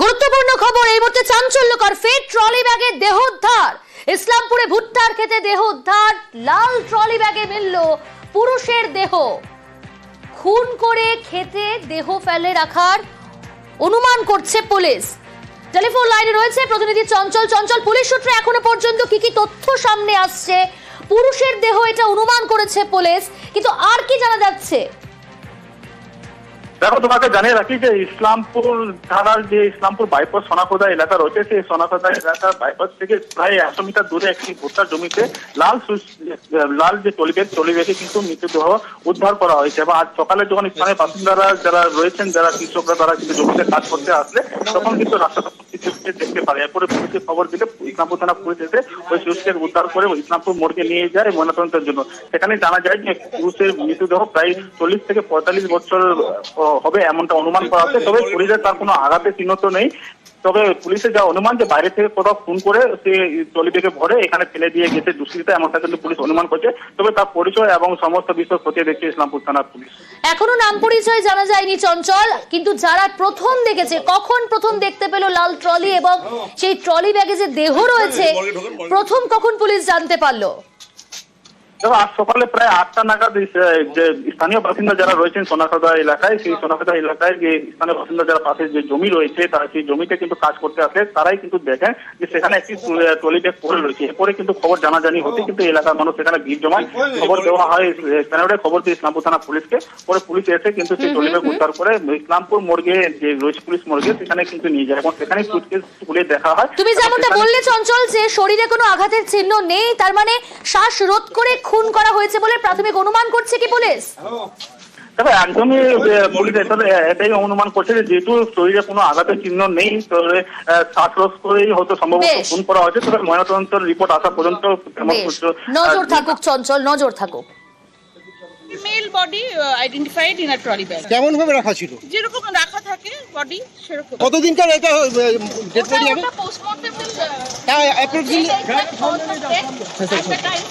গুরুত্বপূর্ণ খবর, এই মুহূর্তে চাঞ্চল্যকর ফের ট্রলি ব্যাগে দেহ উদ্ধার। ইসলামপুরে ভুট্টার খেতে দেহ উদ্ধার, লাল ট্রলি ব্যাগে মিলল পুরুষের দেহ। খুন করে খেতে দেহ ফেলে রাখার অনুমান করছে পুলিশ। টেলিফোন লাইনে রয়েছে প্রতিনিধি চঞ্চল। চঞ্চল, পুলিশ সূত্রে এখনও পর্যন্ত কি কি তথ্য সামনে আসছে? পুরুষের দেহ, এটা অনুমান করেছে পুলিশ, কিন্তু আর কি জানা যাচ্ছে? দেখো, তোমাকে জানিয়ে রাখি যে ইসলামপুর থানার যে ইসলামপুর বাইপাস সোনাকোদা এলাকা রয়েছে, সেই সোনাকোদা এলাকার বাইপাস থেকে প্রায় একশো মিটার দূরে একটি ভুট্টার জমিতে লাল লাল যে টলিবেগ টলিবেগে কিন্তু মৃতদেহ উদ্ধার করা হয়েছে। এবং আজ সকালে যখন স্থানীয় বাসিন্দারা যারা রয়েছেন, যারা কৃষকরা, তারা কিন্তু জমিতে কাজ করতে আসলে, তখন কিন্তু রাস্তাটা পরিস্থিতি দেখতে পারে। এরপরে পুলিশে খবর দিলে ইসলামপুর থানা পুলিশ এসে ওই শিশুকে উদ্ধার করে ইসলামপুর মোড়কে নিয়ে যায় ময়নাতদন্তের জন্য। সেখানে জানা যায় যে পুরুষের মৃতদেহ প্রায় চল্লিশ থেকে পঁয়তাল্লিশ বছর হবে এমনটা অনুমান করা হচ্ছে। তবে শরীরে তার কোনো আঘাতের চিহ্ন তো নেই। তবে পুলিশের যা অনুমান যে বাইরে থেকে কোথাও ফোন করে সে টলিবেগে ভরে এখানে ফেলে দিয়ে গেছে দুষ্কৃতা এমনটা কিন্তু পুলিশ অনুমান করছে তবে তার পরিচয় এবং সমস্ত বিষয় খতিয়ে দেখছে ইসলামপুর থানার পুলিশ এখনও নাম পরিচয় জানা যায়নি চঞ্চল কিন্তু যারা প্রথম দেখেছে কখন প্রথম দেখতে পেল লাল ট্রলি এবং সেই ট্রলি ব্যাগে যে দেহ রয়েছে প্রথম কখন পুলিশ জানতে পারল দেখো আজ সকালে প্রায় আটটা নাগাদ যে স্থানীয় বাসিন্দা যারা রয়েছেন সোনাখাদা এলাকায়, সেই সোনাখাদা এলাকায় যে স্থানীয় বাসিন্দা যারা পাশে যে জমি রয়েছে, তারা সেই জমিতে কিন্তু কাজ করতে আসে। তারাই কিন্তু দেখেন যে সেখানে একটি ট্রলি ব্যাগ পড়ে রয়েছে। এরপরে কিন্তু খবর জানাজানি হতে কিন্তু এলাকার মানুষ সেখানে ভিড় জমায়। খবর দেওয়া হয় স্থানীয় খবর দিয়ে ইসলামপুর থানা পুলিশকে। পরে পুলিশ এসে কিন্তু সেই ট্রলি ব্যাগ উদ্ধার করে ইসলামপুর মোড়গে যে রয়েছে পুলিশ মর্গে, সেখানে কিন্তু নিয়ে যায়। এবং সেখানে সুটকেস খুলে দেখা হয়। তুমি যেমনটা বললে, চঞ্চল, যে শরীরে কোনো আঘাতের চিহ্ন নেই, তার মানে শ্বাস রোধ করে খুন করা হয়েছে বলে প্রাথমিক অনুমান করছে কি পুলিশ? তবে একদমই পুলিশ এটাই অনুমান করছে যে যেহেতু শরীরে কোনো আঘাতের চিহ্ন নেই তবে আহ, শ্বাসরোধ করেই হয়তো সম্ভবত খুন করা হয়েছে। তবে ময়নাতদন্তের রিপোর্ট আসা পর্যন্ত নজর থাকুক চঞ্চল নজর থাকুক। Male body identified in a trolley bag কেমন ভাবে রাখা ছিল? যেরকম রাখা থাকে বডি সেরকম। কতদিনকার এটা ডেড বডি হবে? পোস্টমর্টেম হ্যাঁ অ্যাপ্রক্সিমেটলি একটা টাইম